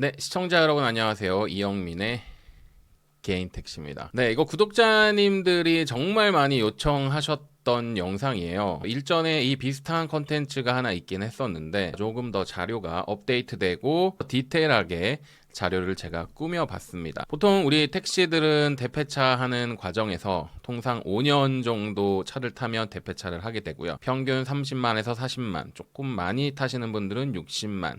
네, 시청자 여러분 안녕하세요. 이영민의 개인 택시입니다. 네, 이거 구독자님들이 정말 많이 요청하셨던 영상이에요. 일전에 이 비슷한 컨텐츠가 하나 있긴 했었는데 조금 더 자료가 업데이트되고 디테일하게 자료를 제가 꾸며봤습니다. 보통 우리 택시들은 대폐차 하는 과정에서 통상 5년 정도 차를 타면 대폐차를 하게 되고요. 평균 30만에서 40만, 조금 많이 타시는 분들은 60만,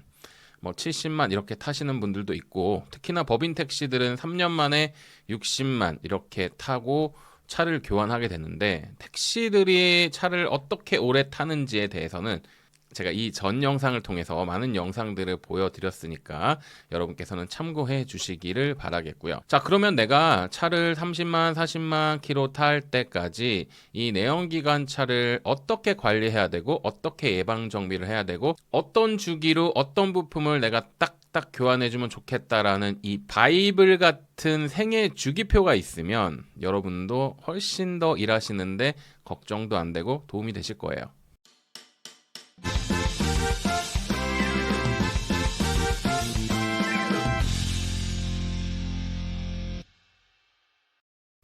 뭐 70만 이렇게 타시는 분들도 있고 특히나 법인 택시들은 3년 만에 60만 이렇게 타고 차를 교환하게 되는데 택시들이 차를 어떻게 오래 타는지에 대해서는 제가 이 전 영상을 통해서 많은 영상들을 보여드렸으니까 여러분께서는 참고해 주시기를 바라겠고요. 자, 그러면 내가 차를 30만, 40만 킬로 탈 때까지 이 내연기관 차를 어떻게 관리해야 되고 어떻게 예방 정비를 해야 되고 어떤 주기로 어떤 부품을 내가 딱딱 교환해주면 좋겠다라는 이 바이블 같은 생애 주기표가 있으면 여러분도 훨씬 더 일하시는데 걱정도 안 되고 도움이 되실 거예요.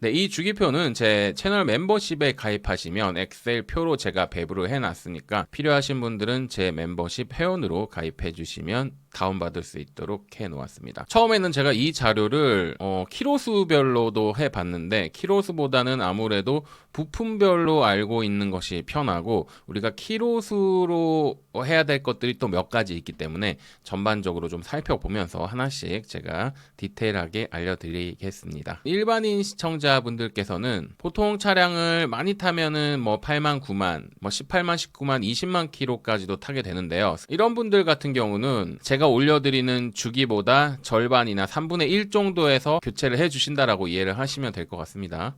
네, 이 주기표는 제 채널 멤버십에 가입하시면 엑셀 표로 제가 배부를 해놨으니까 필요하신 분들은 제 멤버십 회원으로 가입해 주시면 다운받을 수 있도록 해 놓았습니다. 처음에는 제가 이 자료를 어, 키로수별로도 해 봤는데 키로수보다는 아무래도 부품별로 알고 있는 것이 편하고 우리가 키로수로 해야 될 것들이 또 몇 가지 있기 때문에 전반적으로 좀 살펴보면서 하나씩 제가 디테일하게 알려드리겠습니다. 일반인 시청자분들께서는 보통 차량을 많이 타면은 뭐 8만, 9만, 뭐 18만, 19만, 20만 킬로까지도 타게 되는데요. 이런 분들 같은 경우는 제가 올려드리는 주기보다 절반이나 3분의 1 정도에서 교체를 해주신다라고 이해를 하시면 될 것 같습니다.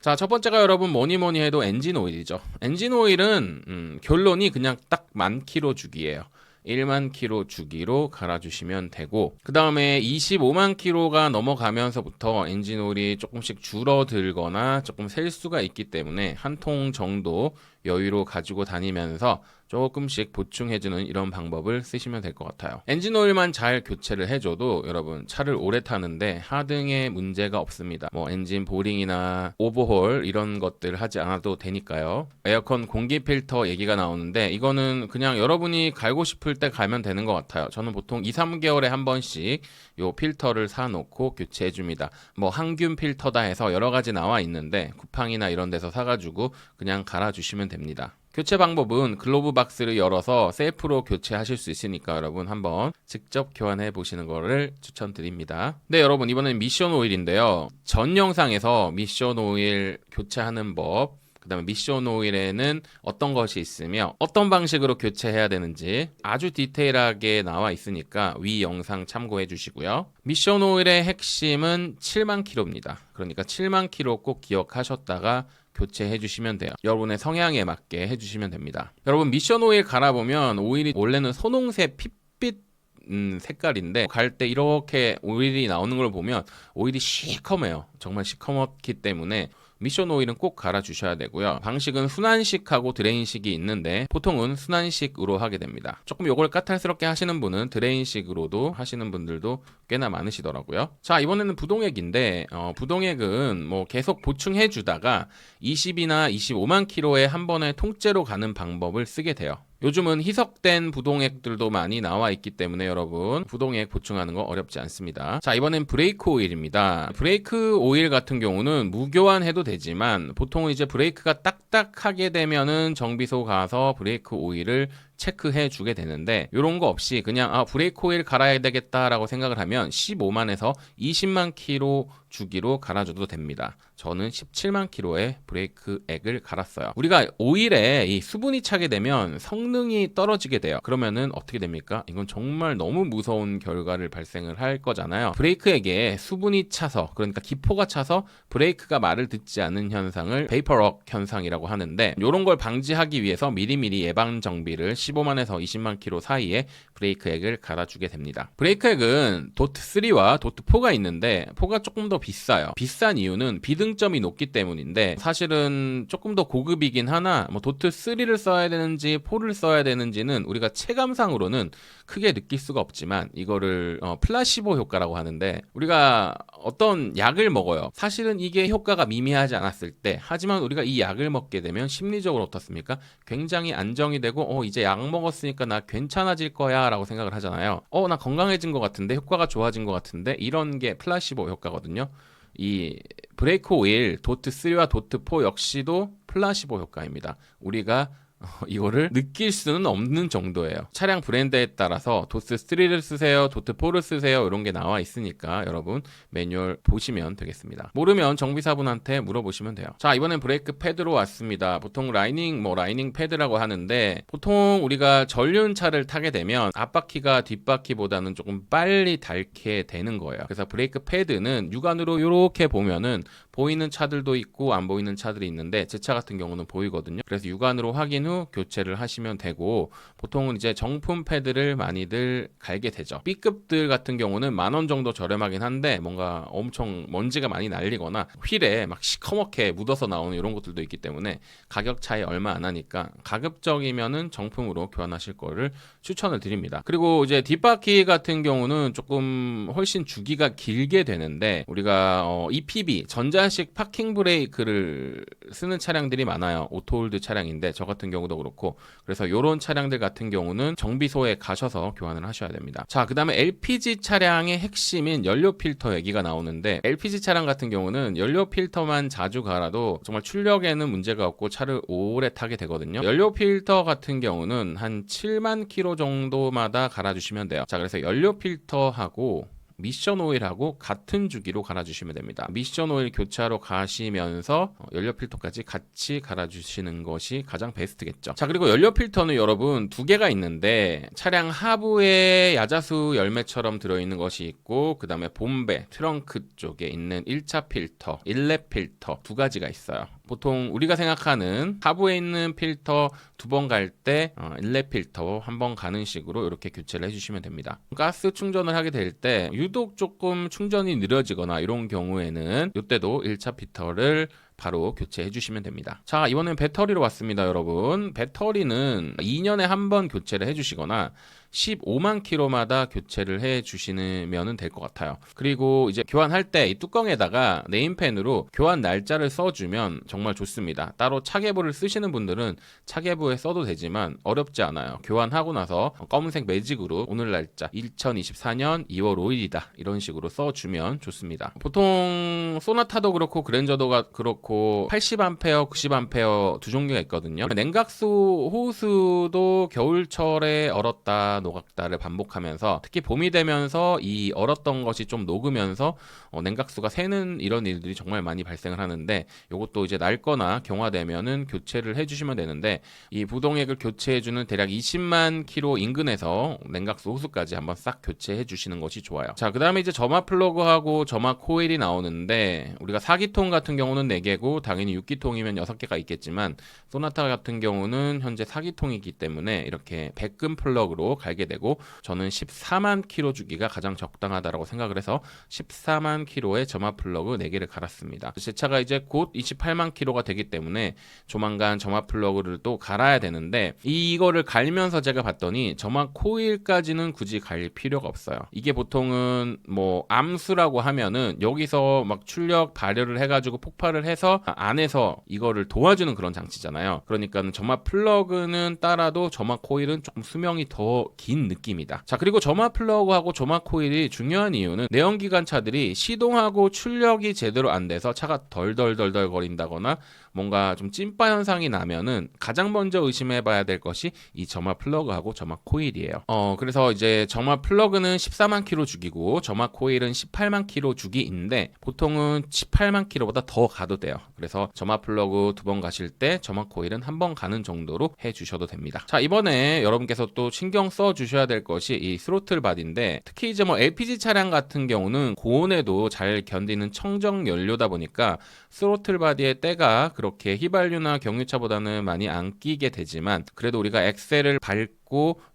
자, 첫 번째가 여러분 뭐니 뭐니 해도 엔진 오일이죠. 엔진 오일은 음, 결론이 그냥 딱 만 킬로 주기예요. 1만 킬로 주기로 갈아주시면 되고 그 다음에 25만 킬로가 넘어가면서부터 엔진 오일이 조금씩 줄어들거나 조금 셀 수가 있기 때문에 한 통 정도 여유로 가지고 다니면서 조금씩 보충해주는 이런 방법을 쓰시면 될 것 같아요. 엔진 오일만 잘 교체를 해줘도 여러분 차를 오래 타는데 하등의 문제가 없습니다. 뭐 엔진 보링이나 오버홀 이런 것들 하지 않아도 되니까요. 에어컨 공기 필터 얘기가 나오는데 이거는 그냥 여러분이 갈고 싶을 때 갈면 되는 것 같아요. 저는 보통 2, 3개월에 한 번씩 요 필터를 사놓고 교체해 줍니다. 뭐 항균 필터다 해서 여러 가지 나와 있는데 쿠팡이나 이런 데서 사가지고 그냥 갈아주시면 됩니다. 교체 방법은 글로브 박스를 열어서 셀프로 교체하실 수 있으니까 여러분 한번 직접 교환해 보시는 거를 추천드립니다. 네, 여러분 이번엔 미션 오일인데요. 전 영상에서 미션 오일 교체하는 법 그다음에 미션 오일에는 어떤 것이 있으며 어떤 방식으로 교체해야 되는지 아주 디테일하게 나와 있으니까 위 영상 참고해 주시고요. 미션 오일의 핵심은 7만 킬로입니다. 그러니까 7만 킬로 꼭 기억하셨다가 교체해 주시면 돼요. 여러분의 성향에 맞게 해 주시면 됩니다. 여러분 미션 오일 갈아보면 오일이 원래는 선홍색 핏빛 음, 색깔인데 갈 때 이렇게 오일이 나오는 걸 보면 오일이 시커매요. 정말 시커멓기 때문에 미션 오일은 꼭 갈아 주셔야 되고요. 방식은 순환식하고 드레인식이 있는데 보통은 순환식으로 하게 됩니다. 조금 요걸 까탈스럽게 하시는 분은 드레인식으로도 하시는 분들도 꽤나 많으시더라고요. 자 이번에는 부동액인데 어, 부동액은 뭐 계속 보충해 주다가 20이나 25만 킬로에 한 번에 통째로 가는 방법을 쓰게 돼요. 요즘은 희석된 부동액들도 많이 나와 있기 때문에 여러분 부동액 보충하는 거 어렵지 않습니다. 자 이번엔 브레이크 오일입니다. 브레이크 오일 같은 경우는 무교환해도 되지만 보통은 이제 브레이크가 딱딱하게 되면은 정비소 가서 브레이크 오일을 체크해 주게 되는데 이런 거 없이 그냥 아 브레이크 오일 갈아야 되겠다라고 생각을 하면 15만에서 20만 킬로 주기로 갈아줘도 됩니다. 저는 17만 킬로의 브레이크 액을 갈았어요. 우리가 오일에 이 수분이 차게 되면 성능이 떨어지게 돼요. 그러면은 어떻게 됩니까? 이건 정말 너무 무서운 결과를 발생을 할 거잖아요. 브레이크액에 수분이 차서 그러니까 기포가 차서 브레이크가 말을 듣지 않는 현상을 베이퍼럭 현상이라고 하는데 이런 걸 방지하기 위해서 미리미리 예방 정비를 15만에서 20만 킬로 사이에 브레이크액을 갈아주게 됩니다. 브레이크액은 도트 3와 도트 4가 있는데 4가 조금 더 비싸요. 비싼 이유는 비등점이 높기 때문인데 사실은 조금 더 고급이긴 하나 뭐 도트 3를 써야 되는지 4를 써야 되는지는 우리가 체감상으로는 크게 느낄 수가 없지만 이거를 어, 플라시보 효과라고 하는데 우리가 어떤 약을 먹어요. 사실은 이게 효과가 미미하지 않았을 때 하지만 우리가 이 약을 먹게 되면 심리적으로 어떻습니까? 굉장히 안정이 되고 어 이제 약 먹었으니까 나 괜찮아질 거야 라고 생각을 하잖아요. 어 나 건강해진 것 같은데 효과가 좋아진 것 같은데 이런 게 플라시보 효과거든요. 이 브레이크 오일 도트 3와 도트 4 역시도 플라시보 효과입니다. 우리가 어, 이거를 느낄 수는 없는 정도예요. 차량 브랜드에 따라서 도트 3를 쓰세요, 도트 4를 쓰세요 이런 게 나와 있으니까 여러분 매뉴얼 보시면 되겠습니다. 모르면 정비사분한테 물어보시면 돼요. 자 이번엔 브레이크 패드로 왔습니다. 보통 라이닝 뭐 라이닝 패드라고 하는데 보통 우리가 전륜차를 타게 되면 앞바퀴가 뒷바퀴보다는 조금 빨리 닳게 되는 거예요. 그래서 브레이크 패드는 육안으로 이렇게 보면은 보이는 차들도 있고 안 보이는 차들이 있는데 제 차 같은 경우는 보이거든요. 그래서 육안으로 확인 후 교체를 하시면 되고 보통은 이제 정품 패드를 많이들 갈게 되죠. B급들 같은 경우는 만 원 정도 저렴하긴 한데 뭔가 엄청 먼지가 많이 날리거나 휠에 막 시커멓게 묻어서 나오는 이런 것들도 있기 때문에 가격 차이 얼마 안 하니까 가급적이면은 정품으로 교환하실 거를 추천을 드립니다. 그리고 이제 뒷바퀴 같은 경우는 조금 훨씬 주기가 길게 되는데 우리가 어, EPB 전자 식 파킹 브레이크를 쓰는 차량들이 많아요. 오토홀드 차량인데 저 같은 경우도 그렇고 그래서 이런 차량들 같은 경우는 정비소에 가셔서 교환을 하셔야 됩니다. 자, 그다음에 LPG 차량의 핵심인 연료 필터 얘기가 나오는데 LPG 차량 같은 경우는 연료 필터만 자주 갈아도 정말 출력에는 문제가 없고 차를 오래 타게 되거든요. 연료 필터 같은 경우는 한 7만 킬로 정도마다 갈아주시면 돼요. 자, 그래서 연료 필터하고 미션 오일하고 같은 주기로 갈아주시면 됩니다. 미션 오일 교체하러 가시면서 어, 연료 필터까지 같이 갈아주시는 것이 가장 베스트겠죠. 자 그리고 연료 필터는 여러분 두 개가 있는데 차량 하부에 야자수 열매처럼 들어있는 것이 있고 그 다음에 본배 트렁크 쪽에 있는 1차 필터, 1렙 필터 두 가지가 있어요. 보통 우리가 생각하는 하부에 있는 필터 두 번 갈때 어, 1렙 필터 한 번 가는 식으로 이렇게 교체를 해주시면 됩니다. 가스 충전을 하게 될 때 유독 조금 충전이 느려지거나 이런 경우에는 이때도 1차 필터를 바로 교체해 주시면 됩니다. 자, 이번엔 배터리로 왔습니다, 여러분. 배터리는 2년에 한 번 교체를 해 주시거나 15만 킬로마다 교체를 해 주시면 될 것 같아요. 그리고 이제 교환할 때 이 뚜껑에다가 네임펜으로 교환 날짜를 써주면 정말 좋습니다. 따로 차계부를 쓰시는 분들은 차계부에 써도 되지만 어렵지 않아요. 교환하고 나서 검은색 매직으로 오늘 날짜 2024년 2월 5일이다 이런 식으로 써주면 좋습니다. 보통 소나타도 그렇고 그랜저도가 그렇고 80A, 90A 두 종류가 있거든요. 냉각수 호수도 겨울철에 얼었다 녹았다를 반복하면서 특히 봄이 되면서 이 얼었던 것이 좀 녹으면서 어, 냉각수가 새는 이런 일들이 정말 많이 발생을 하는데 이것도 이제 낡거나 경화되면은 교체를 해주시면 되는데 이 부동액을 교체해주는 대략 20만 킬로 인근에서 냉각수 호수까지 한번 싹 교체해 주시는 것이 좋아요. 자, 그 다음에 이제 점화 플러그하고 점화 코일이 나오는데 우리가 4기통 같은 경우는 4개고 당연히 6기통이면 6개가 있겠지만 소나타 같은 경우는 현재 4기통이기 때문에 이렇게 백금 플러그로 갈게 되고 저는 14만 킬로 주기가 가장 적당하다라고 생각을 해서 14만 킬로의 점화 플러그 4개를 갈았습니다. 제 차가 이제 곧 28만 킬로가 되기 때문에 조만간 점화 플러그를 또 갈아야 되는데 이거를 갈면서 제가 봤더니 점화 코일까지는 굳이 갈 필요가 없어요. 이게 보통은 뭐 암수라고 하면은 여기서 막 출력 발열을 해가지고 폭발을 해서 안에서 이거를 도와주는 그런 장치잖아요. 그러니까 점화 플러그는 따라도 점화 코일은 조금 수명이 더긴 느낌이다. 자 그리고 점화 플러그하고 점화 코일이 중요한 이유는 내연기관 차들이 시동하고 출력이 제대로 안 돼서 차가 덜덜덜덜 거린다거나 뭔가 좀 찐빠 현상이 나면은 가장 먼저 의심해봐야 될 것이 이 점화 플러그하고 점화 코일이에요. 어 그래서 이제 점화 플러그는 14만 킬로 주기고 점화 코일은 18만 킬로 주기인데 보통은 18만 킬로보다 더 가도 돼요. 그래서 점화 플러그 두 번 가실 때 점화 코일은 한 번 가는 정도로 해 주셔도 됩니다. 자, 이번에 여러분께서 또 신경 써 주셔야 될 것이 이 스로틀 바디인데 특히 이제 뭐 LPG 차량 같은 경우는 고온에도 잘 견디는 청정 연료다 보니까 스로틀 바디의 때가 그렇게 휘발유나 경유차보다는 많이 안 끼게 되지만 그래도 우리가 엑셀을 밟고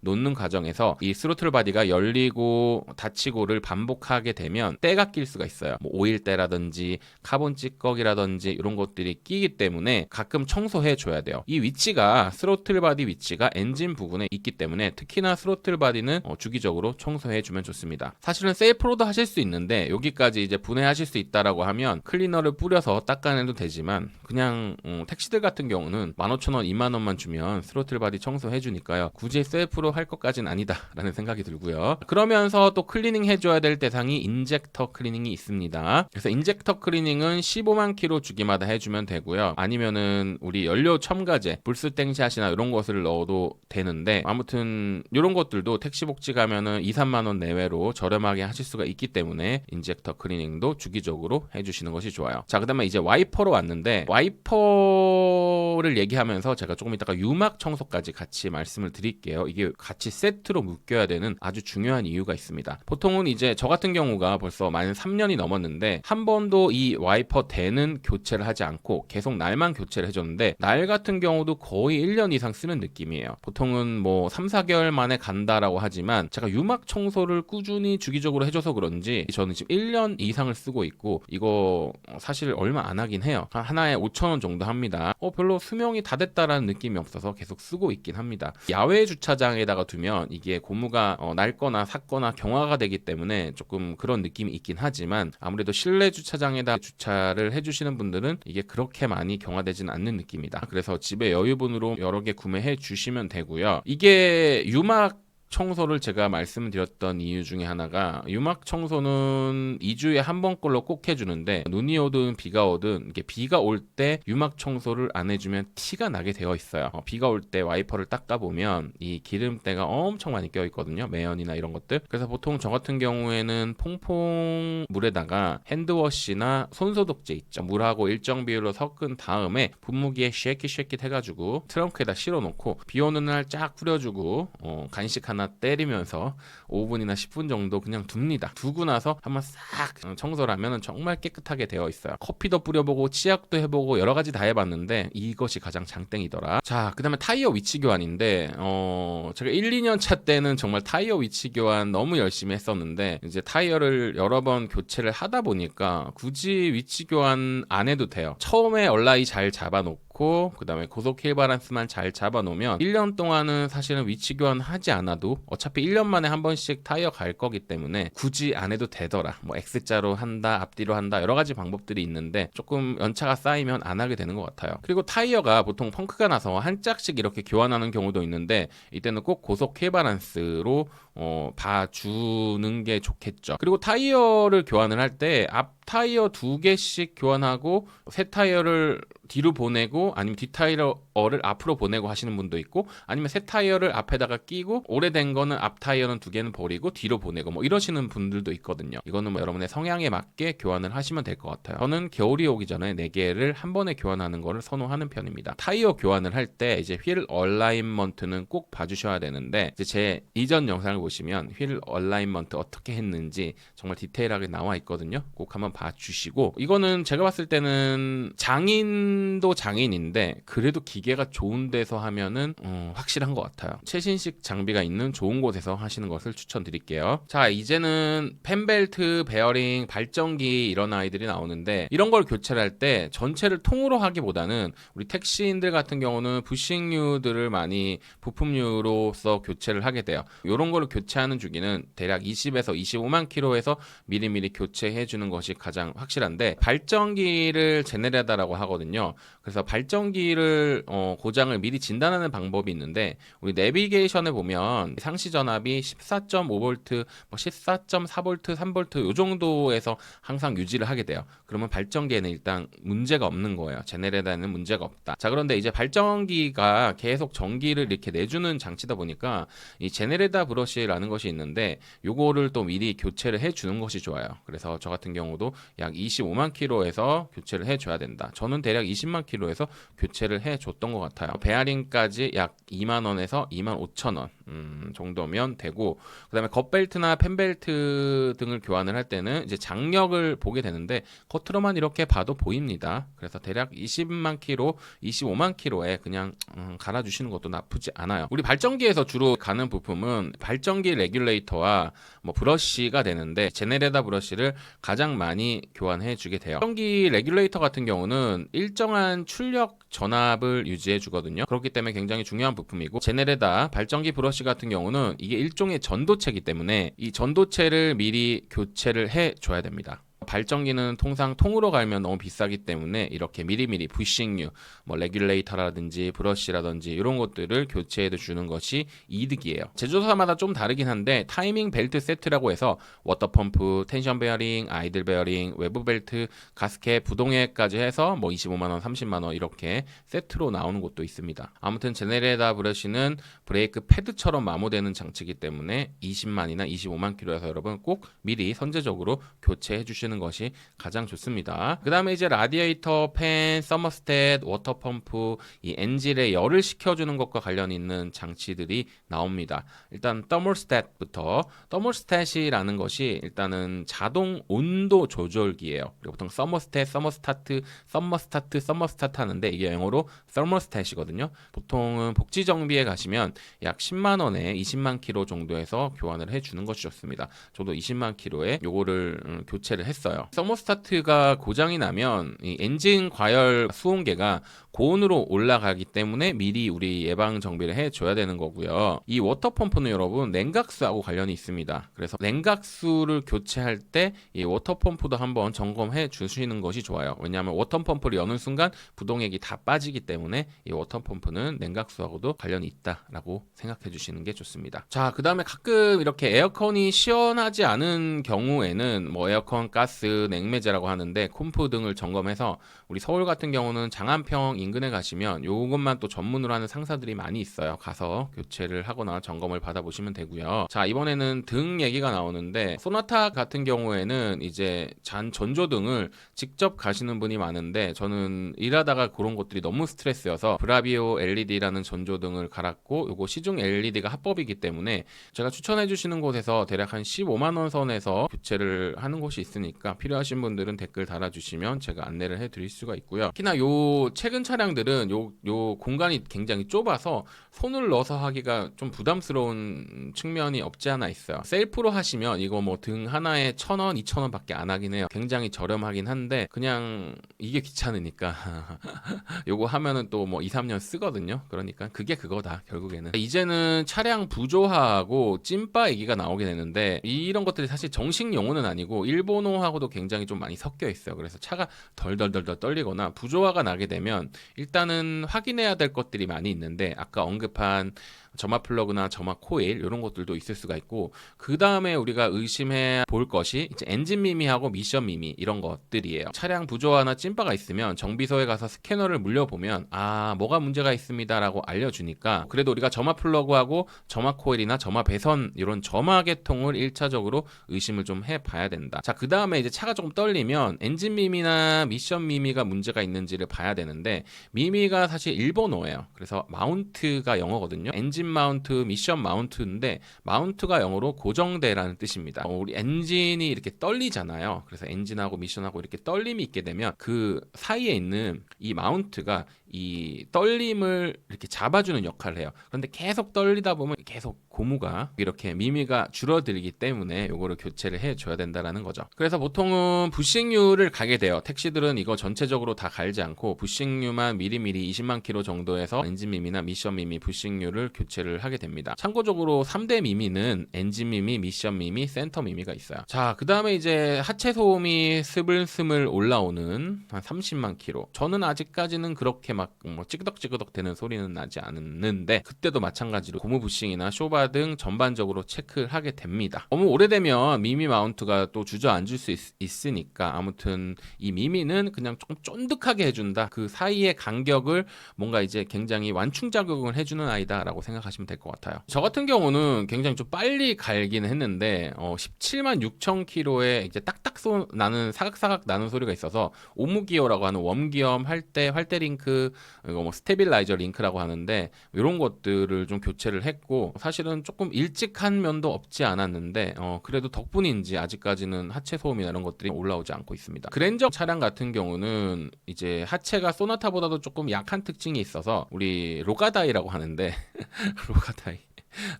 놓는 과정에서 이 스로틀 바디가 열리고 닫히고를 반복하게 되면 때가 낄 수가 있어요. 뭐 오일 때라든지 카본 찌꺼기라든지 이런 것들이 끼기 때문에 가끔 청소해 줘야 돼요. 이 위치가 스로틀 바디 위치가 엔진 부분에 있기 때문에 특히나 스로틀 바디는 어, 주기적으로 청소해 주면 좋습니다. 사실은 셀프로도 하실 수 있는데 여기까지 이제 분해하실 수 있다라고 하면 클리너를 뿌려서 닦아내도 되지만 그냥 음, 택시들 같은 경우는 15,000원, 2만 원만 주면 스로틀 바디 청소해 주니까요. 굳이 셀프로 할 것까진 아니다라는 생각이 들고요. 그러면서 또 클리닝 해줘야 될 대상이 인젝터 클리닝이 있습니다. 그래서 인젝터 클리닝은 15만 킬로 주기마다 해주면 되고요. 아니면은 우리 연료 첨가제, 불스땡샷이나 이런 것을 넣어도 되는데 아무튼 이런 것들도 택시 복지 가면은 2, 3만 원 내외로 저렴하게 하실 수가 있기 때문에 인젝터 클리닝도 주기적으로 해주시는 것이 좋아요. 자, 그다음에 이제 와이퍼로 왔는데 와이퍼를 얘기하면서 제가 조금 이따가 유막 청소까지 같이 말씀을 드릴게요. 이게 같이 세트로 묶여야 되는 아주 중요한 이유가 있습니다. 보통은 이제 저 같은 경우가 벌써 만 3년이 넘었는데 한 번도 이 와이퍼 대는 교체를 하지 않고 계속 날만 교체를 해줬는데 날 같은 경우도 거의 1년 이상 쓰는 느낌이에요. 보통은 뭐 3, 4개월 만에 간다라고 하지만 제가 유막 청소를 꾸준히 주기적으로 해줘서 그런지 저는 지금 1년 이상을 쓰고 있고 이거 사실 얼마 안 하긴 해요. 한 하나에 5,000원 정도 합니다. 어 별로 수명이 다 됐다라는 느낌이 없어서 계속 쓰고 있긴 합니다. 야외 주차 장에다가 두면 이게 고무가 어, 낡거나 삭거나 경화가 되기 때문에 조금 그런 느낌이 있긴 하지만 아무래도 실내 주차장에다 주차를 해주시는 분들은 이게 그렇게 많이 경화되지는 않는 느낌이다. 그래서 집에 여유분으로 여러 개 구매해 주시면 되고요. 이게 유막 청소를 제가 말씀드렸던 이유 중에 하나가 유막 청소는 2주에 한번 걸로 꼭 해주는데 눈이 오든 비가 오든 이게 비가 올 때 유막 청소를 안 해주면 티가 나게 되어 있어요. 어, 비가 올 때 와이퍼를 닦아 보면 이 기름때가 엄청 많이 껴 있거든요. 매연이나 이런 것들. 그래서 보통 저 같은 경우에는 퐁퐁 물에다가 핸드워시나 손소독제 있죠. 물하고 일정 비율로 섞은 다음에 분무기에 쉐킷 쉐킷 해가지고 트렁크에다 실어놓고 비 오는 날 쫙 뿌려주고 어, 간식 하나 때리면서 5분이나 10분 정도 그냥 둡니다. 두고 나서 한번 싹 청소를 하면 정말 깨끗하게 되어 있어요. 커피도 뿌려보고 치약도 해보고 여러 가지 다 해봤는데 이것이 가장 장땡이더라. 자, 그 다음에 타이어 위치 교환인데 어, 제가 1, 2년 차 때는 정말 타이어 위치 교환 너무 열심히 했었는데 이제 타이어를 여러 번 교체를 하다 보니까 굳이 위치 교환 안 해도 돼요. 처음에 얼라이 잘 잡아놓고 놓고 그 다음에 고속 힐 바란스만 잘 잡아 놓으면 1년 동안은 사실은 위치 교환하지 않아도 어차피 1년 만에 한 번씩 타이어 갈 거기 때문에 굳이 안 해도 되더라. 뭐 X자로 한다, 앞뒤로 한다 여러 가지 방법들이 있는데 조금 연차가 쌓이면 안 하게 되는 것 같아요. 그리고 타이어가 보통 펑크가 나서 한 짝씩 이렇게 교환하는 경우도 있는데 이때는 꼭 고속 힐 바란스로 어, 봐주는 게 좋겠죠. 그리고 타이어를 교환을 할 때 앞 타이어 두 개씩 교환하고 새 타이어를 뒤로 보내고 아니면 뒷 타이 어를 앞으로 보내고 하시는 분도 있고 아니면 새 타이어를 앞에다가 끼고 오래된 거는 앞 타이어는 두 개는 버리고 뒤로 보내고 뭐 이러시는 분들도 있거든요. 이거는 뭐 여러분의 성향에 맞게 교환을 하시면 될 것 같아요. 저는 겨울이 오기 전에 네 개를 한 번에 교환하는 거를 선호하는 편입니다. 타이어 교환을 할 때 이제 휠 얼라인먼트는 꼭 봐주셔야 되는데 이제 제 이전 영상을 보시면 휠 얼라인먼트 어떻게 했는지 정말 디테일하게 나와 있거든요. 꼭 한번 봐주시고 이거는 제가 봤을 때는 장인도 장인인데 그래도 기 계가 좋은 데서 하면은 어, 확실한 것 같아요. 최신식 장비가 있는 좋은 곳에서 하시는 것을 추천드릴게요. 자 이제는 펜벨트, 베어링, 발전기 이런 아이들이 나오는데 이런 걸 교체를 할 때 전체를 통으로 하기보다는 우리 택시인들 같은 경우는 부식류들을 많이 부품류로서 교체를 하게 돼요. 이런 거를 교체하는 주기는 대략 20에서 25만 킬로에서 미리미리 교체해 주는 것이 가장 확실한데 발전기를 제네레다라고 하거든요. 그래서 발전기를 어, 고장을 미리 진단하는 방법이 있는데 우리 내비게이션에 보면 상시 전압이 14.5V, 뭐 14.4V, 3V 요 정도에서 항상 유지를 하게 돼요. 그러면 발전기에는 일단 문제가 없는 거예요. 제네레다에는 문제가 없다. 자 그런데 이제 발전기가 계속 전기를 이렇게 내주는 장치다 보니까 이 제네레다 브러쉬라는 것이 있는데 요거를 또 미리 교체를 해주는 것이 좋아요. 그래서 저 같은 경우도 약 25만 킬로에서 교체를 해줘야 된다. 저는 대략 20만 킬로에서 교체를 해줬 던 것 같아요. 베어링까지 약 2만 원에서 2만 5천 원 음, 정도면 되고 그다음에 겉벨트나 펜벨트 등을 교환을 할 때는 이제 장력을 보게 되는데 겉으로만 이렇게 봐도 보입니다. 그래서 대략 20만 킬로, 25만 킬로에 그냥 음, 갈아주시는 것도 나쁘지 않아요. 우리 발전기에서 주로 가는 부품은 발전기 레귤레이터와 뭐 브러쉬가 되는데 제네레다 브러쉬를 가장 많이 교환해 주게 돼요. 발전기 레귤레이터 같은 경우는 일정한 출력 전압을 유지해 주거든요. 그렇기 때문에 굉장히 중요한 부품이고 제네레다 발전기 브러쉬 같은 경우는 이게 일종의 전도체이기 때문에 이 전도체를 미리 교체를 해 줘야 됩니다. 발전기는 통상 통으로 갈면 너무 비싸기 때문에 이렇게 미리미리 부싱류, 뭐 레귤레이터라든지 브러쉬라든지 이런 것들을 교체해 주는 것이 이득이에요. 제조사마다 좀 다르긴 한데 타이밍 벨트 세트라고 해서 워터펌프, 텐션 베어링, 아이들 베어링, 외부 벨트, 가스켓, 부동액까지 해서 뭐 25만 원, 30만 원 이렇게 세트로 나오는 곳도 있습니다. 아무튼 제네레다 브러쉬는 브레이크 패드처럼 마모되는 장치이기 때문에 20만이나 25만 킬로에서 여러분 꼭 미리 선제적으로 교체해 주시는 것이 가장 좋습니다. 그 다음에 이제 라디에이터, 팬, 서머스탯, 워터펌프, 이 엔진에 열을 식혀주는 것과 관련 있는 장치들이 나옵니다. 일단 더멀스탯부터 더멀스탯이라는 것이 일단은 자동 온도 조절기예요. 그리고 보통 서머스탯, 서머스타트, 서머스타트, 서머스타트 하는데 이게 영어로 서머스탯이거든요. 보통은 복지 정비에 가시면 약 10만 원에 20만 킬로 정도에서 교환을 해주는 것이 좋습니다. 저도 20만 킬로에 요거를 음, 교체를 했어요. 서머스타트가 고장이 나면 이 엔진 과열 수온계가 고온으로 올라가기 때문에 미리 우리 예방 정비를 해줘야 되는 거고요. 이 워터펌프는 여러분 냉각수하고 관련이 있습니다. 그래서 냉각수를 교체할 때 이 워터펌프도 한번 점검해 주시는 것이 좋아요. 왜냐하면 워터펌프를 여는 순간 부동액이 다 빠지기 때문에 이 워터펌프는 냉각수하고도 관련이 있다라고 생각해 주시는 게 좋습니다. 자, 그 다음에 가끔 이렇게 에어컨이 시원하지 않은 경우에는 뭐 에어컨 가스 냉매제라고 하는데 콤프 등을 점검해서 우리 서울 같은 경우는 장안평 인근에 가시면 요것만 또 전문으로 하는 상사들이 많이 있어요. 가서 교체를 하거나 점검을 받아보시면 되고요. 자, 이번에는 등 얘기가 나오는데 소나타 같은 경우에는 이제 잔 전조 등을 직접 가시는 분이 많은데 저는 일하다가 그런 것들이 너무 스트레스여서 브라비오 LED라는 전조 등을 갈았고 요거 시중 LED가 합법이기 때문에 제가 추천해 주시는 곳에서 대략 한 15만 원 선에서 교체를 하는 곳이 있으니까 필요하신 분들은 댓글 달아주시면 제가 안내를 해드릴 수가 있고요. 특히나 요 최근 차량들은 요, 요 공간이 굉장히 좁아서 손을 넣어서 하기가 좀 부담스러운 측면이 없지 않아 있어요. 셀프로 하시면 이거 뭐 등 하나에 천 원, 이천 원 밖에 안 하긴 해요. 굉장히 저렴하긴 한데 그냥 이게 귀찮으니까 요거 하면은 또 뭐 2, 3년 쓰거든요. 그러니까 그게 그거다 결국에는. 이제는 차량 부조화하고 찐빠 얘기가 나오게 되는데 이런 것들이 사실 정식 용어는 아니고 일본어하고 도 굉장히 좀 많이 섞여 있어요. 그래서 차가 덜덜덜덜 떨리거나 부조화가 나게 되면 일단은 확인해야 될 것들이 많이 있는데 아까 언급한 점화 플러그나 점화 코일 이런 것들도 있을 수가 있고 그 다음에 우리가 의심해 볼 것이 엔진 미미하고 미션 미미 이런 것들이에요. 차량 부조화나 찐빠가 있으면 정비소에 가서 스캐너를 물려보면 아 뭐가 문제가 있습니다라고 알려주니까 그래도 우리가 점화 플러그하고 점화 코일이나 점화 배선 이런 점화 계통을 1차적으로 의심을 좀 해봐야 된다. 자그 다음에 이제 차가 조금 떨리면 엔진 미미나 미션 미미가 문제가 있는지를 봐야 되는데 미미가 사실 일본어예요. 그래서 마운트가 영어거든요. 엔진 마운트, 미션 마운트인데 마운트가 영어로 고정대라는 뜻입니다. 어, 우리 엔진이 이렇게 떨리잖아요. 그래서 엔진하고 미션하고 이렇게 떨림이 있게 되면 그 사이에 있는 이 마운트가 이 떨림을 이렇게 잡아주는 역할을 해요. 그런데 계속 떨리다 보면 계속 고무가 이렇게 미미가 줄어들기 때문에 요거를 교체를 해줘야 된다라는 거죠. 그래서 보통은 부싱유를 가게 돼요. 택시들은 이거 전체적으로 다 갈지 않고 부싱유만 미리미리 20만 킬로 정도에서 엔진 미미나 미션 미미 부싱유를 교체 교체를 하게 됩니다. 참고적으로 3대 미미는 엔진 미미, 미션 미미, 센터 미미가 있어요. 자, 그 다음에 이제 하체 소음이 스물스물 올라오는 한 30만 킬로. 저는 아직까지는 그렇게 막 뭐 찌그덕찌그덕 되는 소리는 나지 않는데 그때도 마찬가지로 고무 부싱이나 쇼바 등 전반적으로 체크를 하게 됩니다. 너무 오래되면 미미 마운트가 또 주저앉을 수 있, 으니까 아무튼 이 미미는 그냥 조금 쫀득하게 해준다. 그 사이의 간격을 뭔가 이제 굉장히 완충 작용을 해주는 아이다라고 생각하시면 될 것 같아요. 저 같은 경우는 굉장히 좀 빨리 갈긴 했는데 어, 17만 6천 킬로에 이제 딱딱 소, 나는 사각사각 나는 소리가 있어서 오무기어라고 하는 웜기엄 할때 활대 링크 이거 뭐 스테빌라이저 링크라고 하는데 이런 것들을 좀 교체를 했고 사실은 조금 일찍 한 면도 없지 않았는데 어, 그래도 덕분인지 아직까지는 하체 소음이나 이런 것들이 올라오지 않고 있습니다. 그랜저 차량 같은 경우는 이제 하체가 소나타보다도 조금 약한 특징이 있어서 우리 로가다이라고 하는데 로가다이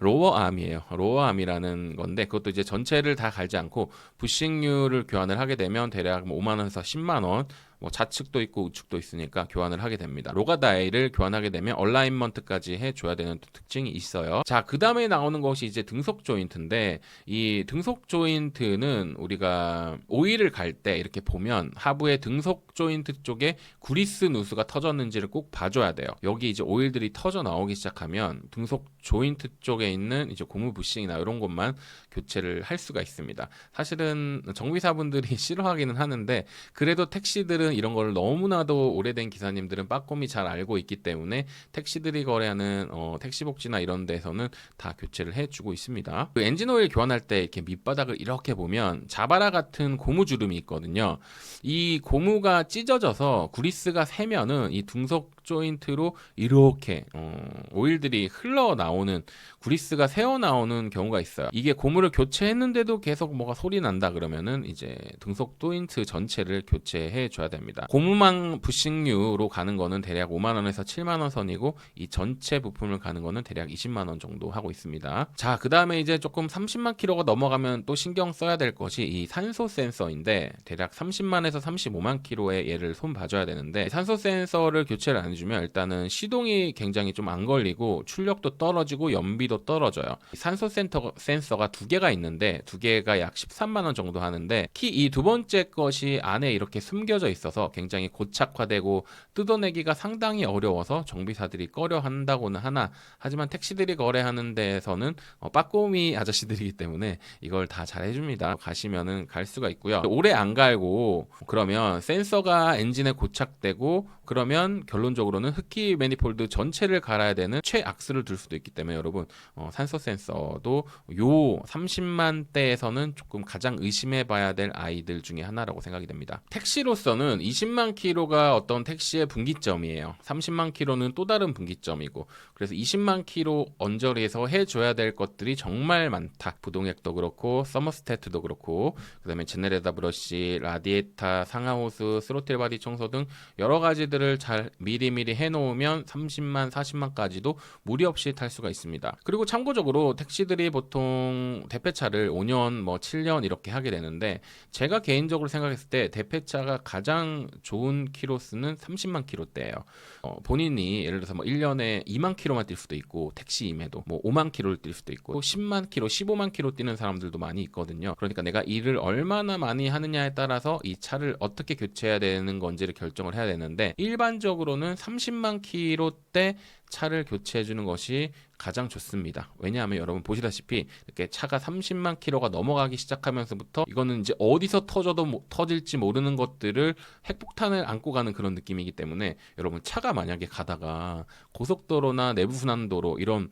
로어암이에요. 로어암이라는 건데 그것도 이제 전체를 다 갈지 않고 부싱률을 교환을 하게 되면 대략 뭐 5만 원에서 10만 원. 뭐 좌측도 있고 우측도 있으니까 교환을 하게 됩니다. 로가다이를 교환하게 되면 얼라인먼트까지 해줘야 되는 또 특징이 있어요. 자, 그 다음에 나오는 것이 이제 등속 조인트인데 이 등속 조인트는 우리가 오일을 갈 때 이렇게 보면 하부의 등속 조인트 쪽에 구리스 누수가 터졌는지를 꼭 봐줘야 돼요. 여기 이제 오일들이 터져 나오기 시작하면 등속 조인트 쪽에 있는 이제 고무 부싱이나 이런 것만 교체를 할 수가 있습니다. 사실은 정비사분들이 싫어하기는 하는데 그래도 택시들은 이런 걸 너무나도 오래된 기사님들은 빠꼼히 잘 알고 있기 때문에 택시들이 거래하는 어, 택시복지나 이런 데서는 다 교체를 해주고 있습니다. 그 엔진 오일 교환할 때 이렇게 밑바닥을 이렇게 보면 자바라 같은 고무 주름이 있거든요. 이 고무가 찢어져서 구리스가 새면은 이 등속 조인트로 이렇게 어, 오일들이 흘러 나오는 구리스가 새어 나오는 경우가 있어요. 이게 고무를 교체했는데도 계속 뭐가 소리 난다 그러면은 이제 등속 조인트 전체를 교체해 줘야 됩니다. 고무망 부싱류로 가는 거는 대략 5만 원에서 7만 원 선이고 이 전체 부품을 가는 거는 대략 20만 원 정도 하고 있습니다. 자, 그다음에 이제 조금 30만 킬로가 넘어가면 또 신경 써야 될 것이 이 산소 센서인데 대략 30만에서 35만 킬로의 얘를 손 봐줘야 되는데 산소 센서를 교체를 안 해주 면 일단은 시동이 굉장히 좀 안 걸리고 출력도 떨어지고 연비도 떨어져요. 산소 센터 센서가 두 개가 있는데 두 개가 약 13만 원 정도 하는데 특히 이 두 번째 것이 안에 이렇게 숨겨져 있어서 굉장히 고착화되고 뜯어내기가 상당히 어려워서 정비사들이 꺼려 한다고는 하나 하지만 택시들이 거래하는 데에서는 어, 빠꼬미 아저씨들이기 때문에 이걸 다 잘 해줍니다. 가시면은 갈 수가 있고요. 오래 안 갈고 그러면 센서가 엔진에 고착되고 그러면 결론적으로 는 흡기 매니폴드 전체를 갈아야 되는 최악스를 둘 수도 있기 때문에 여러분 어, 산소 센서도 요 30만 대에서는 조금 가장 의심해 봐야 될 아이들 중에 하나라고 생각이 됩니다. 택시로서는 20만 킬로가 어떤 택시의 분기점이에요. 30만 킬로는 또 다른 분기점이고 그래서 20만 킬로 언저리에서 해줘야 될 것들이 정말 많다. 부동액도 그렇고 서머스태트도 그렇고 그다음에 제네레다 브러쉬, 라디에이터, 상하호스, 스로틀 바디 청소 등 여러 가지들을 잘 미리 미리 해놓으면 30만, 40만까지도 무리 없이 탈 수가 있습니다. 그리고 참고적으로 택시들이 보통 대폐차를 5년, 뭐 7년 이렇게 하게 되는데 제가 개인적으로 생각했을 때 대폐차가 가장 좋은 키로수는 30만 키로대예요. 어, 본인이 예를 들어서 뭐 1년에 2만 키로만 뛸 수도 있고 택시임에도 뭐 5만 키로를 뛸 수도 있고 또 10만 키로, 15만 키로 뛰는 사람들도 많이 있거든요. 그러니까 내가 일을 얼마나 많이 하느냐에 따라서 이 차를 어떻게 교체해야 되는 건지를 결정을 해야 되는데 일반적으로는 30만 키로대 차를 교체해 주는 것이 가장 좋습니다. 왜냐하면 여러분 보시다시피 이렇게 차가 30만 킬로가 넘어가기 시작하면서부터 이거는 이제 어디서 터져도 모, 터질지 모르는 것들을 핵폭탄을 안고 가는 그런 느낌이기 때문에 여러분 차가 만약에 가다가 고속도로나 내부순환도로 이런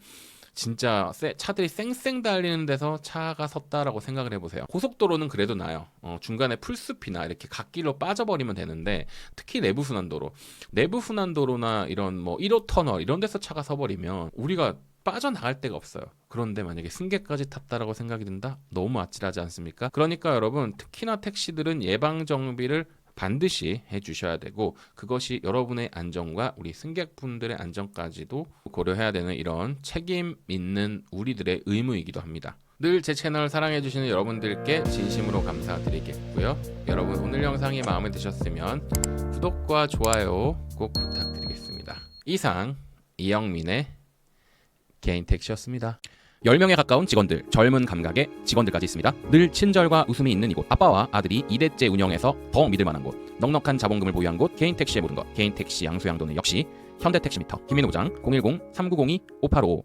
진짜 세, 차들이 쌩쌩 달리는 데서 차가 섰다라고 생각을 해보세요. 고속도로는 그래도 나요. 어, 중간에 풀숲이나 이렇게 갓길로 빠져버리면 되는데 특히 내부 순환도로, 내부 순환도로나 이런 뭐 1호 터널 이런 데서 차가 서버리면 우리가 빠져나갈 데가 없어요. 그런데 만약에 승객까지 탔다라고 생각이 든다? 너무 아찔하지 않습니까? 그러니까 여러분 특히나 택시들은 예방 정비를 반드시 해주셔야 되고 그것이 여러분의 안전과 우리 승객분들의 안전까지도 고려해야 되는 이런 책임 있는 우리들의 의무이기도 합니다. 늘 제 채널 사랑해주시는 여러분들께 진심으로 감사드리겠고요. 여러분 오늘 영상이 마음에 드셨으면 구독과 좋아요 꼭 부탁드리겠습니다. 이상 이영민의 개인 택시였습니다. 10명에 가까운 직원들, 젊은 감각의 직원들까지 있습니다. 늘 친절과 웃음이 있는 이곳. 아빠와 아들이 2대째 운영해서 더 믿을 만한 곳. 넉넉한 자본금을 보유한 곳. 개인 택시의 모든 것. 개인 택시 양수양도는 역시 현대택시미터. 김민호 부장 010-3902-5855.